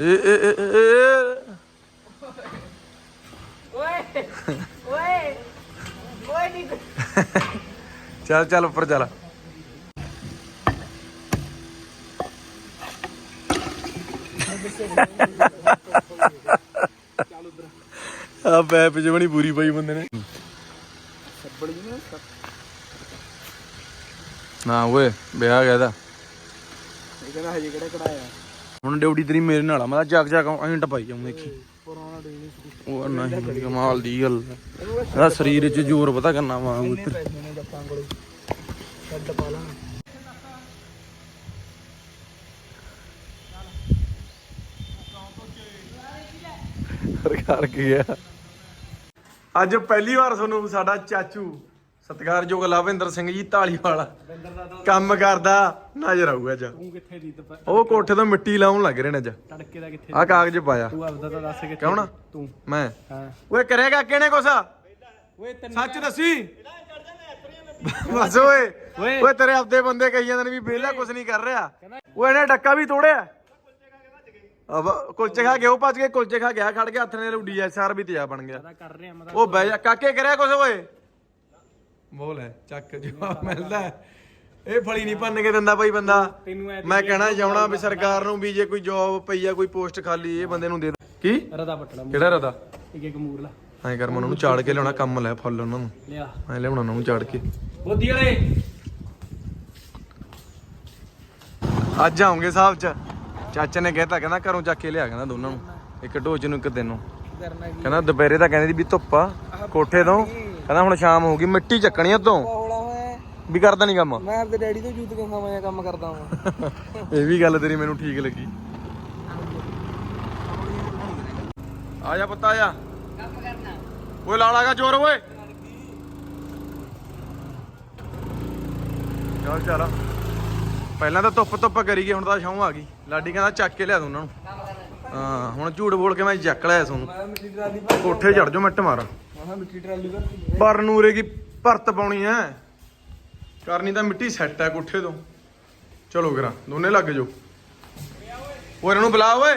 ਏ ਏ ਏ ਏ, ਏ ਓਏ ਓਏ ਓਏ ਨਹੀਂ ਚੱਲ ਚੱਲ ਉੱਪਰ ਚੱਲ। ਆ ਪੈਪ ਬਣੀ ਪੂਰੀ ਪਈ ਬੰਦੇ ਨੇ। ਨਾ ਓਏ ਵਿਆਹ ਗਿਆ ਦਾ ਇਹ ਕਹਿੰਦਾ ਹਜੇ ਕਿਹੜਾ ਕਢਾਇਆ? ਹੁਣ ਡਿਊਟੀ ਤੇਰੀ ਮੇਰੇ ਨਾਲ ਆ ਮੈਂ ਜਗ ਜਗ ਐਂ ਟਪਾਈ ਜਾਉਂ ਦੇਖੀ ਉਹ ਨਹੀਂ ਕਮਾਲ ਦੀ ਗੱਲ ਇਹਦਾ ਸਰੀਰ 'ਚ ਜ਼ੋਰ ਪਤਾ ਕਰਨਾ ਵਾ ਉੱਤਰ। ਸਰਕਾਰ ਕੀ ਗਿਆ ਅੱਜ ਪਹਿਲੀ ਵਾਰ ਤੁਹਾਨੂੰ ਸਾਡਾ ਚਾਚੂ ਸਤਿਕਾਰਯੋਗ ਲਵਿੰਦਰ ਸਿੰਘ ਜੀ ਢਾਲੀਵਾਲ ਕੰਮ ਕਰਦਾ ਨਜ਼ਰ ਆਊਗਾ ਅੱਜ। ਤੂੰ ਕਿੱਥੇ ਦੀ ਤਪ ਉਹ ਕੋਠੇ ਤੋਂ ਮਿੱਟੀ ਲਾਉਣ ਲੱਗ ਰਹੇ ਨੇ ਅੱਜ। ਤੜਕੇ ਦਾ ਕਿੱਥੇ ਆ ਕਾਗਜ਼ ਪਾਇਆ। ਤੂੰ ਆਪਦਾ ਤਾਂ ਦੱਸ ਕਿੱਥੇ ਕੌਣ ਤੂੰ। ਮੈਂ। ਹਾਂ। ਓਏ ਕਰੇਗਾ ਕਿਹਨੇ ਕੁਛ? ਓਏ ਤੈਨੂੰ ਸੱਚ ਦੱਸੀ? ਬਸ ਓਏ। ਤੇਰੇ ਆਪਦੇ ਬੰਦੇ ਕਹੀ ਜਾਂਦੇ ਨੇ ਵੀ ਵਿਹਲਾ ਕੁਛ ਨਹੀਂ ਕਰ ਰਿਹਾ। ਓਏ ਇਹਨੇ ਡੱਕਾ ਵੀ ਤੋੜਿਆ। ਅਬ ਕੁਲਚੇ ਖਾ ਕੇ ਉਹ ਭੱਜ ਕੇ ਕੁਲਚੇ ਖਾ ਗਿਆ ਖੜ ਗਿਆ ਹੱਥ ਨੇ ਰੁੱਡੀ ਐ ਸਾਰ ਵੀ ਤੇਜਾ ਬਣ ਗਿਆ। ਉਹ ਬਹਿ ਜਾ। ਕਾਕੇ ਕਰਿਆ ਕੁਛ ਓਏ? ਬੋਲ ਹੈ ਚੱਕ ਜਵਾਬ ਮਿਲਦਾ ਹੈ। ਇਹ ਫਲੀ ਨਹੀਂ ਭੰਨ ਕੇ ਦਿੰਦਾ ਬਈ ਬੰਦਾ। ਤੈਨੂੰ ਐ ਮੈਂ ਕਹਿਣਾ ਚਾਹਣਾ ਵੀ ਸਰਕਾਰ ਨੂੰ ਵੀ ਜੇ ਕੋਈ ਜੌਬ ਪਈ ਆ ਕੋਈ ਪੋਸਟ ਖਾਲੀ ਇਹ ਬੰਦੇ ਨੂੰ ਦੇ ਦੇ। ਕੀ? ਰਦਾ ਪਟੜਾ ਕਿਹੜਾ ਰਦਾ? ਇੱਕ ਇੱਕ ਮੂਰ ਲਾ। ਐਂ ਕਰ ਮੈਂ ਉਹਨਾਂ ਨੂੰ ਚਾੜ ਕੇ ਲਿਆਉਣਾ ਕੰਮ ਲੈ ਫੁੱਲ ਉਹਨਾਂ ਨੂੰ। ਲਿਆ। ਐਂ ਲਿਆਉਣਾ ਉਹਨਾਂ ਨੂੰ ਚਾੜ ਕੇ। ਬੋਦੀ ਵਾਲੇ! ਅੱਜ ਆਉਂਗੇ ਸਾਹਿਬ ਚ। ਚਾਚਾ ਨੇ ਕਹਿਤਾ ਕਹਿੰਦਾ ਘਰੋਂ ਚੱਕ ਕੇ ਲਿਆ ਕਹਿੰਦਾ ਦੋਨਾਂ ਨੂੰ। ਇੱਕ ਢੋਚ ਨੂੰ ਇੱਕ ਦਿਨ ਨੂੰ ਕਰਨਾ ਕਹਿੰਦਾ ਦੁਪਹਿਰੇ ਤਾਂ ਕਹਿੰਦੀ ਵੀ ਧੁੱਪ ਆ ਕੋਠੇ ਤੋਂ। ਕਹਿੰਦਾ ਹੁਣ ਸ਼ਾਮ ਹੋ ਗਈ ਮਿੱਟੀ ਚੱਕਣੀ ਉਤੋਂ। ਹੌਲਾ ਹੋਇਆ ਵੀ ਕਰਦਾ ਨਹੀਂ ਕੰਮ? ਮੈਂ ਆਪਣੇ ਡੈਡੀ ਤੋਂ ਜੂਤ ਕੇ ਖਾਵਾਂ ਕੰਮ ਕਰਦਾ ਹਾਂ ਇਹ ਵੀ ਗੱਲ ਤੇਰੀ ਮੈਨੂੰ ਠੀਕ ਲੱਗੀ। ਆ ਜਾ ਪੁੱਤ ਆ ਜਾ। ਕੰਮ ਕਰਨਾ ਓਏ ਲਾਲਾਗਾ ਜ਼ੋਰ ਓਏ। ਚੱਲ ਚੱਲ। ਪਹਿਲਾਂ ਤਾਂ ਧੁੱਪ ਧੁੱਪ ਕਰੀ ਗਈ ਹੁਣ ਤਾਂ ਛਾਂ ਆ ਗਈ। ਲਾਡੀ ਕਹਿੰਦਾ ਚੱਕ ਕੇ ਲਿਆ ਦੋ ਉਹਨਾਂ ਨੂੰ। ਹਾਂ ਹੁਣ ਝੂਠ ਬੋਲ ਕੇ ਮੈਂ ਚੱਕ ਲਿਆ ਤੁਹਾਨੂੰ ਮੈਂ ਕੋਠੇ ਚੜ ਜਾਓ ਮਿੱਟ ਮਾਰ। ਮੈਂ ਮਿੱਟੀ ਟਰਾਲੀ ਭਰ ਪਰ ਨੂਰੇ ਕੀ ਭਰਤ ਪਾਉਣੀ ਐ? ਕਰਨੀ ਤਾਂ ਮਿੱਟੀ ਸੈੱਟ ਐ ਕੋਠੇ ਤੋਂ। ਚਲੋ ਕਰਾਂ ਦੋਨੇ ਲੱਗ ਜਾਓ। ਓਏ ਇਹਨਾਂ ਨੂੰ ਬੁਲਾ ਓਏ।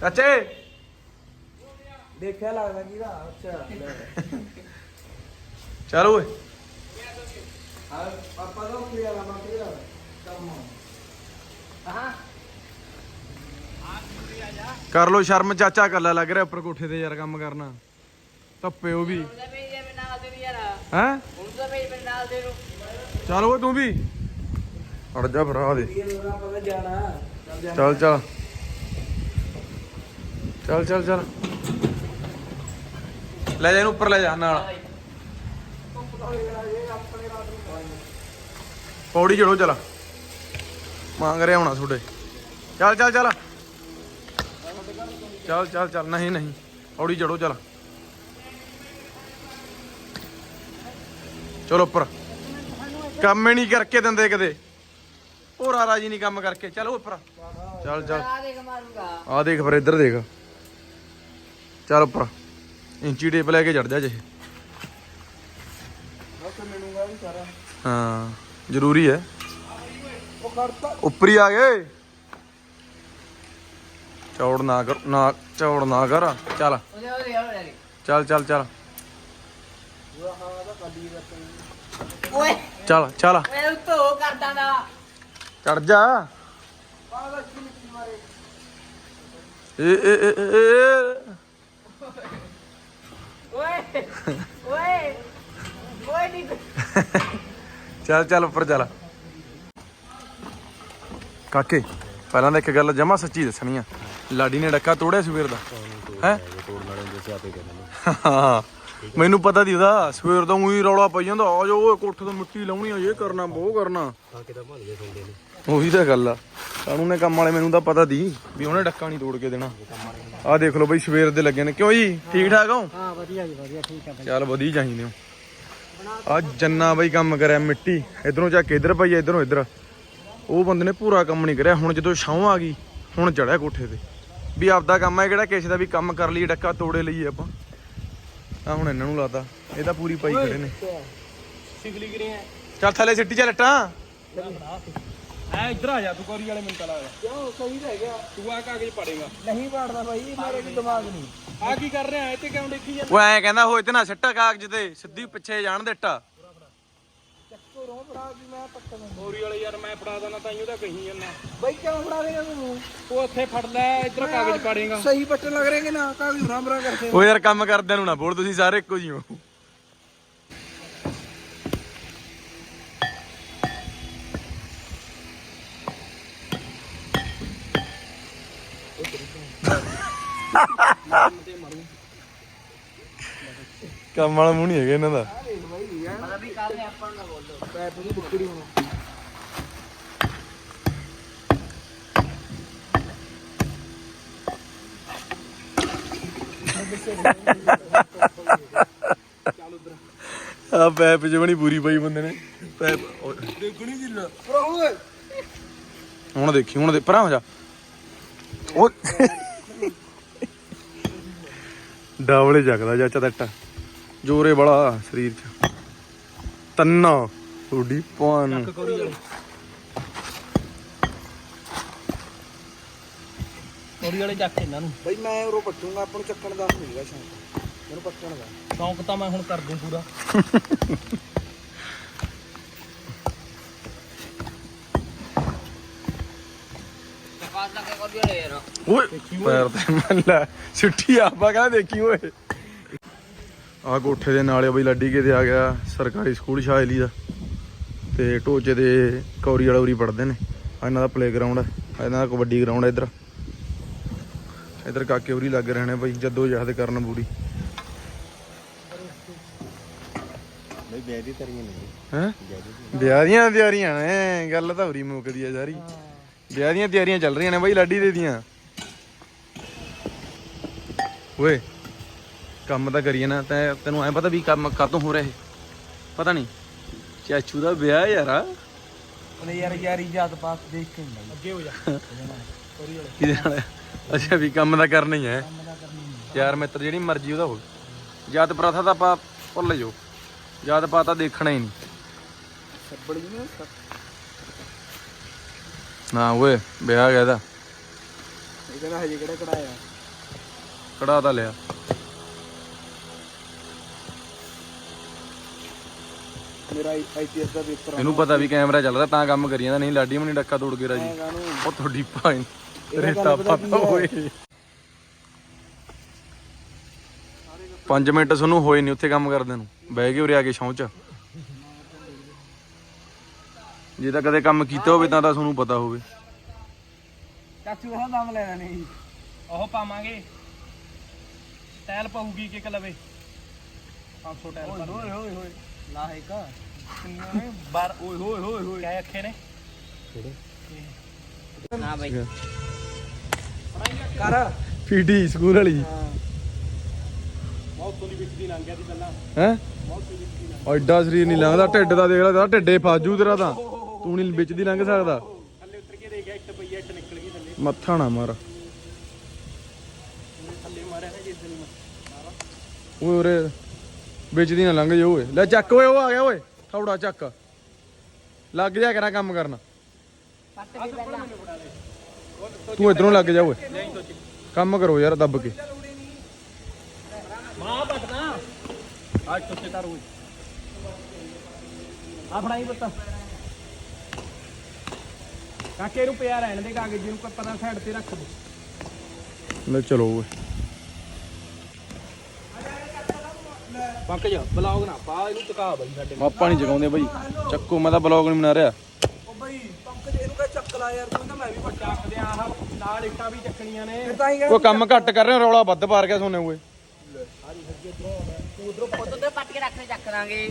ਚਾਚੇ। ਦੇਖਿਆ ਲੱਗਦਾ ਕਿਹਦਾ ਅੱਛਾ ਚੱਲ ਓਏ। ਹਾਂ ਪਾਪਾ ਦਾ ਕੀ ਆ ਲਮਾ ਕਿਹਦਾ ਕੰਮ ਹਾਂ ਕਰ ਲੋ ਸ਼ਰਮ ਚਾਚਾ ਕੱਲਾ ਲੱਗ ਰਿਹਾ ਉੱਪਰ ਕੋਠੇ ਤੇ ਯਾਰ ਕੰਮ ਕਰਨਾ। ਧੱਪੇ ਉਹ ਵੀ। ਹੈ? ਚੱਲ ਓਏ ਤੂੰ ਵੀ। ਅੜ ਜਾ ਭਰਾ ਦੇ। ਇਹ ਪਤਾ ਜਾਣਾ? ਚੱਲ ਜਾ ਚੱਲ ਚੱਲ। ਚੱਲ ਚੱਲ ਚੱਲ। ਲੈ ਜਾ ਇਹਨੂੰ ਉੱਪਰ ਲੈ ਜਾ ਨਾਲ। ਪੌੜੀ ਚੜੋ ਚਲ। ਮੰਗ ਰਿਹਾ ਹੋਣਾ ਤੁਹਾਡੇ। ਚੱਲ ਚੱਲ ਚੱਲ। ਚੱਲ ਚੱਲ ਚੱਲ। ਨਹੀਂ ਨਹੀਂ। ਪੌੜੀ ਚੜੋ ਚੱਲ। ਚਲੋ ਉੱਪਰ। ਕੰਮ ਹੀ ਨਹੀਂ ਕਰਕੇ ਦਿੰਦੇ ਕਦੇ। ਹੋਰਾ ਰਾਜੀ ਨਹੀਂ ਕੰਮ ਕਰਕੇ। ਚਲੋ ਉੱਪਰ। ਚੱਲ ਚੱਲ। ਆ ਦੇਖ ਫਿਰ ਇੱਧਰ ਦੇਖ। ਚੱਲ ਉੱਪਰ। ਇੰਚੀ ਟੇਪ ਲੈ ਕੇ ਚੜ ਜਾ ਜੇ। ਹਾਂ ਜ਼ਰੂਰੀ ਹੈ। ਉਹ ਉੱਪਰ ਹੀ ਆ ਗਏ। ਚੌੜ ਨਾ ਕਰ ਨਾ ਚੌੜ ਨਾ ਕਰ। ਚੱਲ। ਚੱਲ ਚੱਲ ਚੱਲ। ਓਏ। ਚੱਲ ਚੱਲ। ਓਏ ਉੱਤੋਂ ਕਰਦਾ ਨਾ ਚੜ ਜਾ। ਏ ਏ ਏ ਏ, ਏ। ਓਏ ਓਏ। ਓਏ ਨਹੀਂ ਚੱਲ ਚੱਲ ਉੱਪਰ ਚੱਲ। ਕਾਕੇ ਪਹਿਲਾਂ ਤਾਂ ਇੱਕ ਗੱਲ ਜਮਾ ਸੱਚੀ ਦੱਸਣੀ ਆ। ਲਾਡੀ ਨੇ ਡੱਕਾ ਤੋੜਿਆ ਸਵੇਰ ਦਾ। ਹੈ? ਹਾਂ। ਮੈਨੂੰ ਪਤਾ ਦੀ ਉਹਦਾ ਸਵੇਰ ਦਾ ਉਹੀ ਰੌਲਾ ਪਈ ਜਾਂਦਾ ਆ ਜੋ ਓਏ ਕੋਠੇ ਤੋਂ ਮਿੱਟੀ ਲਾਉਣੀ ਆ ਇਹ ਕਰਨਾ ਉਹ ਕਰਨਾ। ਉਹੀ ਤਾਂ ਗੱਲ ਆ। ਕਾਨੂੰ ਨੇ ਕੰਮ ਵਾਲੇ ਮੈਨੂੰ ਤਾਂ ਪਤਾ ਦੀ ਵੀ ਉਹਨੇ ਡੱਕਾ ਨਹੀਂ ਤੋੜ ਕੇ ਦੇਣਾ। ਆ ਦੇਖ ਲਓ ਬਈ ਸਵੇਰ ਦੇ ਲੱਗੇ ਨੇ। ਕਿਉਂ ਜੀ? ਠੀਕ ਠਾਕ ਹੋ? ਹਾਂ ਵਧੀਆ ਜੀ ਵਧੀਆ ਠੀਕ ਆ ਚੱਲ ਵਧੀ ਚਾਹੀਦੇ ਹੋ। ਆ ਜੰਨਾ ਬਈ ਕੰਮ ਕਰਿਆ ਮਿੱਟੀ। ਇਧਰੋਂ ਚੱਕ ਇਧਰ ਪਈ ਇਧਰੋਂ ਇਧਰ। ਉਹ ਬੰਦੇ ਨੇ ਪੂਰਾ ਕੰਮ ਨਹੀਂ ਕਰਿਆ। ਹੁਣ ਜਦੋਂ ਛਾਂ ਆ ਗਈ ਹੁਣ ਚੜਿਆ ਕੋਠੇ ਤੇ। ਵੀ ਆਪਦਾ ਕੰਮ ਹੈ ਕਿਹੜਾ ਕਿਸੇ ਦਾ ਵੀ ਕੰਮ ਕਰ ਲਈ ਡੱਕਾ ਤੋੜੇ ਲਈਏ ਆਪਾਂ। ਆ ਹੁਣ ਇਹਨਾਂ ਨੂੰ ਲਾਤਾ। ਇਹ ਤਾਂ ਪੂਰੀ ਪਾਈ ਖੜੇ ਨੇ। ਸਿੰਗਲੀ ਕਰੇ ਆ ਚੱਲ ਥੱਲੇ ਸਿੱਟੀ ਚੱਲ ਲੱਟਾਂ। ਐ ਇੱਧਰ ਆ ਜਾ ਤੂੰ ਕੋਰੀ ਵਾਲੇ ਮਿੰਟਾਂ ਲੱਗਦਾ। ਕਿਉਂ? ਸਹੀ ਰਹਿ ਗਿਆ ਤੂੰ ਆ ਕਾਗਜ਼ ਪੜੇਗਾ। ਨਹੀਂ ਪਾੜਦਾ ਭਾਈ ਮੇਰੇ ਕੋਈ ਦਿਮਾਗ ਨਹੀਂ। ਆ ਕੀ ਕਰ ਰਿਹਾ? ਐ ਤੇ ਕਿਉਂ ਦੇਖੀ ਜਾਂਦਾ। ਉਹ ਐ ਕਹਿੰਦਾ ਹੋ ਇਤਨਾ ਸਿੱਟਾ ਕਾਗਜ਼ ਤੇ ਸਿੱਧੀ ਪਿੱਛੇ ਜਾਣ ਦੇ ਫੜਾ ਮੈਂ ਵਾਲੇ ਯਾਰ ਮੈਂ ਫੜਾ ਦੇਣਾ ਤਾਂ ਉਹਦਾ ਕਹੀ ਜਾਂਦਾ। ਭਾਈ ਕਿਉਂ ਫੜਾ ਦੇਗਾ ਤੂੰ? ਉਹ ਉੱਥੇ ਫੜ ਲੈ ਇੱਧਰ ਕਾਗਜ਼ ਪੜੇਗਾ। ਸਹੀ ਪੱਟਣ ਲੱਗ ਰਹੇ ਕਿ ਨਾ? ਕਾਗਜ਼ ਬਰਾ ਬਰਾ ਕਰਦੇ ਉਹ ਯਾਰ ਕੰਮ ਕਰਦਿਆਂ ਨੂੰ ਨਾ ਬੋਲ ਤੁਸੀਂ ਸਾਰੇ ਇੱਕੋ ਜਿਹੇ ਹੋ। ਕੰਮ ਵਾਲਾ ਮੂੰਹ ਨਹੀਂ ਹੈਗਾ ਇਹਨਾਂ ਦਾ। ਵੀ ਕੱਲ ਨੇ ਆਪਾਂ ਨੂੰ ਬੋਲੋ। ਪੈਪ ਦੀ ਬੁੱਕੜੀ ਹੁਣ। ਆ ਪੈਪ ਬਣੀ ਪੂਰੀ ਪਈ ਬੰਦੇ ਨੇ। ਪੈਪ ਦੇਖਣੀ ਜਿੱਲਾ ਓਏ। ਹੁਣ ਦੇਖੀ ਹੁਣ ਦੇ ਪਰਾਂ ਹੋ ਜਾ। ਉਹ ਡਾਵਲੇ ਜਗਦਾ ਚਾਚਾ ਦੱਟਾ ਜੋਰੇ ਬੜਾ ਸਰੀਰ ਚ। ਤੰਨਾ। ਤੁਹਾਡੀ ਪਾਨ ਕੋਰੀ ਵਾਲੇ ਚੱਕ ਇਹਨਾਂ ਨੂੰ। ਭਾਈ ਮੈਂ ਉਰੋਂ ਪੱਟੂਗਾ ਆਪਾਂ ਨੂੰ ਚੱਕਣ ਦਾ ਹੋਊਗਾ ਸ਼ੌਂਕ। ਮੈਨੂੰ ਪੱਟਣ ਦਾ। ਸ਼ੌਂਕ ਤਾਂ ਮੈਂ ਹੁਣ ਕਰ ਦੂੰ ਪੂਰਾ। ਓਏ ਪੈਰ ਤੇ ਮੱਲਾ ਛੁੱਟੀ ਆਪਾ ਕਹਿੰਦਾ ਦੇਖੀ ਓਏ। ਆ ਕੋਠੇ ਦੇ ਨਾਲੇ ਬਈ ਲੱਡੀ ਕੇ ਤੇ ਆ ਗਿਆ ਸਰਕਾਰੀ ਸਕੂਲ ਸ਼ਾਇਲੀ ਦਾ। ਤੇ ਢੋਚੇ ਦੇ ਕੌਰੀ ਵਾਲਾ ਉਰੀ ਪੜਦੇ ਨੇ। ਆਹ ਇਹਨਾਂ ਦਾ ਪਲੇਗਰਾਉਂਡ ਹੈ ਇਹਨਾਂ ਦਾ ਕਬੱਡੀ ਗਰਾਊਂਡ ਹੈ ਇੱਧਰ। ਇੱਧਰ ਕਾਕੇ ਉਰੀ ਲੱਗ ਰਹੇ ਨੇ ਬਈ ਜੱਦੋ ਜਹਦ ਕਰਨ ਪੂਰੀ। ਬਈ ਬੈਦੀ ਤਰੀਆਂ ਨਹੀਂ ਹੈ? ਵਿਆਹ ਦੀਆਂ ਤਿਆਰੀਆਂ ਨੇ ਗੱਲ ਤਾਂ ਉਰੀ ਮੁੱਕਦੀ ਆ ਸਾਰੀ। ਵਿਆਹ ਦੀਆਂ ਤਿਆਰੀਆਂ ਚੱਲ ਰਹੀਆਂ ਨੇ ਬਾਈ ਲਾਡੀ ਦੇ ਦੀਆਂ। ਓਏ। ਕੰਮ ਤਾਂ ਕਰੀਏ ਨਾ ਤੈ ਤੈਨੂੰ ਐ ਪਤਾ ਵੀ ਕੰਮ ਕਾਤੋਂ ਹੋ ਰਿਹਾ ਇਹ? ਪਤਾ ਨਹੀਂ। ਚਾਚੂ ਦਾ ਵਿਆਹ ਯਾਰਾ ਉਹਨੇ ਯਾਰ ਯਾਰੀ ਜਾਤ ਪਾਸ ਦੇਖ ਕੇ ਨਹੀਂ ਅੱਗੇ ਹੋ ਜਾ। ਕਿਹਦੇ ਨਾਲ? ਅੱਛਾ ਵੀ ਕੰਮ ਤਾਂ ਕਰਨਾ ਹੀ ਹੈ। ਯਾਰ ਮਿੱਤਰ ਜਿਹੜੀ ਮਰਜ਼ੀ ਉਹਦਾ ਹੋਵੇ। ਜਾਤ ਪ੍ਰਥਾ ਤਾਂ ਆਪਾਂ ਭੁੱਲ ਜਾਓ। ਜਾਤ ਪਾਤਾ ਦੇਖਣਾ ਹੀ ਨਹੀਂ। ਸੱਬੜ ਨਾ ਨਾ ਓਏ ਵਿਆਹ ਗਿਆ ਇਹਦਾ। ਇਹ ਕਹਿੰਦਾ ਹਜੇ ਕਿਹੜਾ ਕਢਾਇਆ? ਕੜਾ ਤਾਂ ਲਿਆ। ਮੇਰਾ ਆਈਪੀਐਸ ਦਾ ਪੇਪਰ ਇਹਨੂੰ ਪਤਾ ਵੀ ਕੈਮਰਾ ਚੱਲਦਾ ਤਾਂ ਕੰਮ ਕਰੀ ਜਾਂਦਾ ਨਹੀਂ ਲਾਡੀ ਮਨੀ ਡੱਕਾ ਤੋੜ ਕੇ ਰਾਜੀ। ਨੂੰ ਉਹ ਤੁਹਾਡੀ ਭਾਈ ਰੇਤਾ ਪਤਾ ਕੀ? ਹੋਏ 5 ਮਿੰਟ ਸਾਨੂੰ ਹੋਏ ਨਹੀਂ ਉੱਥੇ ਕੰਮ ਕਰਦੇ ਨੂੰ। ਬਹਿ ਗਏ ਉਰੇ ਆ ਕੇ ਛੌਂ ਚ। ਜੇ ਤਾਂ ਕਦੇ ਕੰਮ ਕੀਤਾ ਹੋਵੇ ਤਾਂ ਤਾਂ ਤੁਹਾਨੂੰ ਪਤਾ ਹੋਵੇ। ਚਾਚੂ ਦਾ ਦਮ ਲੈਣਾ ਨਹੀਂ। ਉਹ ਪਾਵਾਂਗੇ। ਟਾਇਲ ਪਊਗੀ ਕਿ ਕਲਵੇ 500 ਟਾਇਲ ਓਏ ਪਰ ਹੋਏ। ਕਿੰਨੇ ਨੇ? ਬਾਰ ਓਏ ਹੋਏ ਹੋਏ ਹੋਏ। ਕਿਆ ਅੱਖੇ ਨੇ? ਨਾ ਭਾਈ ਕਰ। ਪੀਟੀ ਸਕੂਲ ਵਾਲੀ। ਬਹੁਤ ਤੋਂ ਦੀ ਵਿੱਚ ਦੀ ਲੰਘ ਗਿਆ ਸੀ ਪਹਿਲਾਂ। ਹੈ? ਐਡਾ ਸਰੀਰ ਨਹੀਂ ਲੰਘਦਾ ਢਿੱਡ ਦਾ ਦੇਖ ਲੈ ਤੇਰਾ ਢਿੱਡੇ ਫਾਜੂ ਤੇਰਾ ਤਾਂ। ਤੂੰ ਨਹੀਂ ਵਿੱਚ ਦੀ ਲੰਘ ਸਕਦਾ। ਥੱਲੇ ਉਤਰ ਕੇ ਦੇ ਗਿਆ ਇੱਟ ਪਈ ਇੱਟ ਨਿਕਲ ਗਈ ਥੱਲੇ। ਮੱਥਾ ਨਾ ਮਾਰ। ਥੱਲੇ ਮਾਰਿਆ ਹੈ ਜਿਸ ਦਿਨ ਮੈਂ ਓਏ ਉਰੇ ਵਿੱਚ ਦੀ ਨਾ ਲੰਘ ਜਾ ਓਏ। ਲੈ ਚੱਕ ਓਏ ਉਹ ਆ ਗਿਆ ਓਏ। ਥੌੜਾ ਚੱਕ। ਲੱਗ ਜਾ ਕਰਾਂ ਕੰਮ ਕਰਨ। ਤੂੰ ਇਧਰੋਂ ਲੱਗ ਜਾ ਓਏ। ਕੰਮ ਕਰੋ ਯਾਰ ਦੱਬ ਕੇ। ਮਾਂ ਪਟਨਾ ਅੱਜ ਤੁੱਤੇ ਤਾਂ ਰੋਈ ਆ ਫੜਾਈ ਬੱਤਾ ਕਾਕੇ ਨੂੰ ਪਿਆ ਰਹਿਣ ਦੇ ਕਾਗਜ਼ ਨੂੰ ਪਤਾ ਸਾਈਡ ਤੇ ਰੱਖ ਦੇ। ਲੈ ਚਲੋ ਓਏ। ਪੱਕ ਜਾ ਬਲੌਗ ਨਾ ਪਾ ਇਹਨੂੰ ਟਿਕਾ ਬਈ ਸਾਡੇ ਆਪਾਂ ਨਹੀਂ ਜਗਾਉਂਦੇ ਬਾਈ। ਚੱਕੋ ਮੈਂ ਤਾਂ ਬਲੌਗ ਨਹੀਂ ਬਣਾ ਰਿਹਾ। ਉਹ ਬਈ ਪੰਕਜ ਇਹਨੂੰ ਕਹ ਚੱਕ ਲਾ ਯਾਰ ਤੂੰ ਤਾਂ ਮੈਂ ਵੀ ਪੱਟਾ ਚੱਕਦੇ ਆ ਆਹ ਨਾਲ ਇੱਟਾਂ ਵੀ ਚੱਕਣੀਆਂ ਨੇ। ਫਿਰ ਤਾਂ ਹੀ ਉਹ ਕੰਮ ਘੱਟ ਕਰ ਰਿਹਾ ਰੌਲਾ ਵੱਧ ਪਾਰ ਗਿਆ ਸੋਨੇ ਓਏ ਉਧਰੋਂ ਪੁੱਤ ਤੇ ਪੱਟ ਕੇ ਰੱਖਨੇ ਚੱਕ ਦਾਂਗੇ।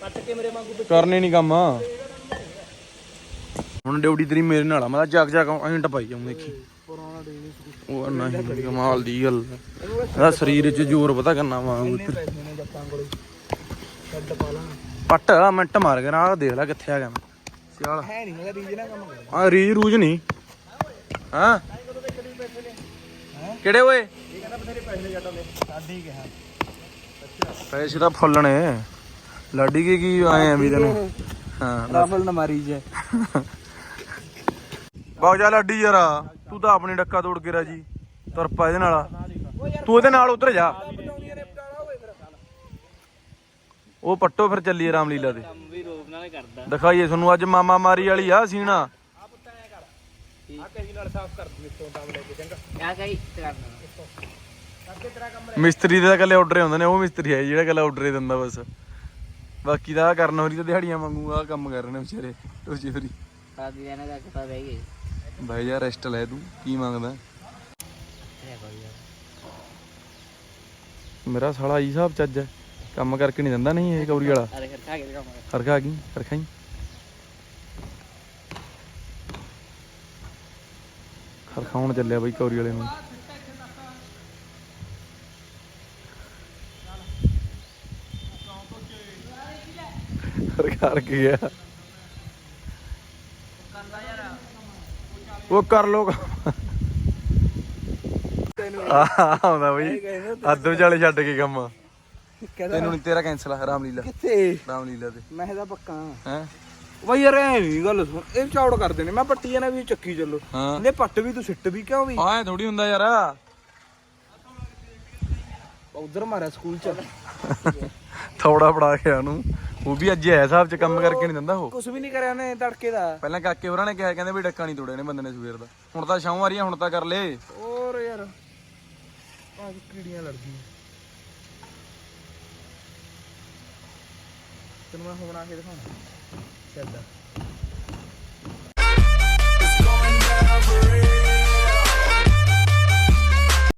ਪੱਟ ਕੇ ਮੇਰੇ ਵਾਂਗੂ ਕਰਨੇ ਨਹੀਂ ਕੰਮ। ਹੁਣ ਡਿਊਟੀ ਤੇਰੀ ਮੇਰੇ ਨਾਲ ਆ ਮੈਂ ਤਾਂ ਚੱਕ ਚੱਕ ਐਂ ਟਪਾਈ ਜਾਉਂ ਦੇਖੀ। ਪੁਰਾਣਾ ਡੇ ਉਹ ਨਹੀਂ ਕਮਾਲ ਦੀ ਗੱਲ ਇਹਦਾ ਸਰੀਰ 'ਚ ਜ਼ੋਰ ਪਤਾ ਕਰਨਾ ਵਾ ਪੱਟ ਆ ਮਿੰਟ ਮਾਰ ਕੇ ਨਾ ਦੇਖ ਲੈ ਕਿੱਥੇ ਆ ਗਿਆ ਮੈਂ। ਸਿਆਲ। ਹੈ ਨਹੀਂ ਮੇਰਾ ਰੀਜ ਨਾ ਕੰਮ ਕਰ ਆ ਰੀ ਰੂਜ ਨਹੀਂ। ਹਾਂ? ਕਿਹੜੇ ਓਏ? ਪੈਸੇ ਨੇ ਤਾਂ ਫੁੱਲਣੇ ਲਾਡੀ ਕੀ ਕੀ ਆਏ ਆ ਵੀ ਤੈਨੂੰ? ਹਾਂ ਰਾਫਲ ਨਾ ਮਾਰੀ ਜੇ ਬਾਗ ਜਾ ਲੱਡੀ ਯਾਰ ਤੂੰ ਤਾਂ ਆਪਣੀ ਡੱਕਾ ਤੋੜ ਕੇ ਰਾਜੀ। ਤੁਰ ਇਹਦੇ ਨਾਲ। ਤੂੰ ਇਹਦੇ ਨਾਲ ਉਤਰ ਜਾ। ਉਹ ਪੱਟੋ ਫਿਰ ਚੱਲੀਏ ਰਾਮਲੀਲਾ ਤੇ। ਕੰਮ ਵੀ ਰੋਬ ਨਾਲ ਕਰਦਾ ਦਿਖਾਈਏ ਤੁਹਾਨੂੰ, ਅੱਜ ਮਾਮਾ ਮਾਰੀ ਵਾਲੀ ਆ ਸੀਣਾ। ਮਿਸਤਰੀ ਦੇ ਤਾਂ ਆਰਡਰ ਹੁੰਦੇ ਨੇ, ਉਹ ਮਿਸਤਰੀ ਹੈ ਜਿਹੜਾ ਇਕੱਲਾ ਆਰਡਰ ਦਿੰਦਾ ਬਸ। ਬਾਕੀ ਦਾ ਕਰਨ ਹੋਰੀ ਤਾਂ ਦਿਹਾੜੀਆਂ ਵਾਂਗੂ ਆ ਕੰਮ ਕਰ ਰਹੇ ਨੇ ਵਿਚਾਰੇ ਟੋਚੀ ਫਰੀ ਸਾਦੀ ਜਾਣਾ ਦਾ ਕਪਾ ਬਹਿ ਗਏ ਭਾਈ ਯਾਰ ਰੈਸਟ ਲੈ ਤੂੰ ਕੀ ਮੰਗਦਾ? ਮੇਰਾ ਸਾਲਾ ਹੀ ਹਿਸਾਬ ਚੱਜ ਹੈ। ਕੰਮ ਕਰਕੇ ਨਹੀਂ ਦਿੰਦਾ ਨਹੀਂ ਇਹ ਕੌਰੀ ਵਾਲਾ। ਅਰੇ ਫਿਰ ਖਾ ਕੇ ਕੰਮ ਹਰਖਾ ਆ ਗਈ ਹਰਖਾਈ ਹਰਖਾਉਣ ਚੱਲਿਆ ਬਈ ਕੌਰੀ ਵਾਲੇ ਨੂੰ। ਹਰਖਾ ਕੇ ਗਿਆ। ਉਹ ਕਰ ਲੋ ਆਉਂਦਾ ਬਈ। ਅੱਧ ਵਿਚਾਲੇ ਛੱਡ ਕੇ ਕੰਮ। ਤੈਨੂੰ ਨਹੀਂ ਤੇਰਾ ਕੈਂਸਲ ਆ ਰਾਮਲੀਲਾ। ਕਿੱਥੇ? ਰਾਮਲੀਲਾ ਤੇ। ਮੈਂ ਇਹਦਾ ਪੱਕਾ। ਹੈ? ਬਈ ਯਾਰ ਐ ਨਹੀਂ ਗੱਲ ਸੁਣ ਇਹ ਚੌੜ ਕਰਦੇ ਨੇ ਮੈਂ ਪੱਟੀ ਜਾਣਾ ਵੀ ਚੱਕੀ ਚੱਲੋ। ਹਾਂ। ਇਹਨੇ ਪੱਟ ਵੀ ਤੂੰ ਸਿੱਟ ਵੀ ਕਿਉਂ ਵੀ? ਆਏ ਥੋੜੀ ਹੁੰਦਾ ਯਾਰ। ਉਧਰ ਮਾਰਿਆ ਸਕੂਲ ਚ। ਥੋੜਾ ਫੜਾ ਕੇ ਉਹਨੂੰ। ਉਹ ਵੀ ਅੱਜ ਐ ਸਾਹਿਬ ਚ ਕੰਮ ਕਰਕੇ ਨਹੀਂ ਦਿੰਦਾ ਉਹ। ਕੁਝ ਵੀ ਨਹੀਂ ਕਰਿਆ ਉਹਨੇ ਤੜਕੇ ਦਾ। ਪਹਿਲਾਂ ਕਾਕੇ ਹੋਰਾਂ ਨੇ ਕਿਹਾ ਕਹਿੰਦੇ ਵੀ ਡੱਕਾ ਨਹੀਂ ਤੋੜਿਆ ਨੇ ਬੰਦੇ ਨੇ ਸਵੇਰ ਦਾ। ਹੁਣ ਤਾਂ ਸ਼ਾਮ ਆ ਰਹੀ ਆ ਹੁਣ ਤਾਂ ਕਰ ਲੈ ਹੋਰ ਯਾਰ ਆਹ ਕੀੜੀਆਂ ਲੜਦੀਆਂ ਤੈਨੂੰ ਮੈਂ ਹੁਣ ਕੇ ਦਿਖਾਉਣਾ। ਚੱਲਦਾ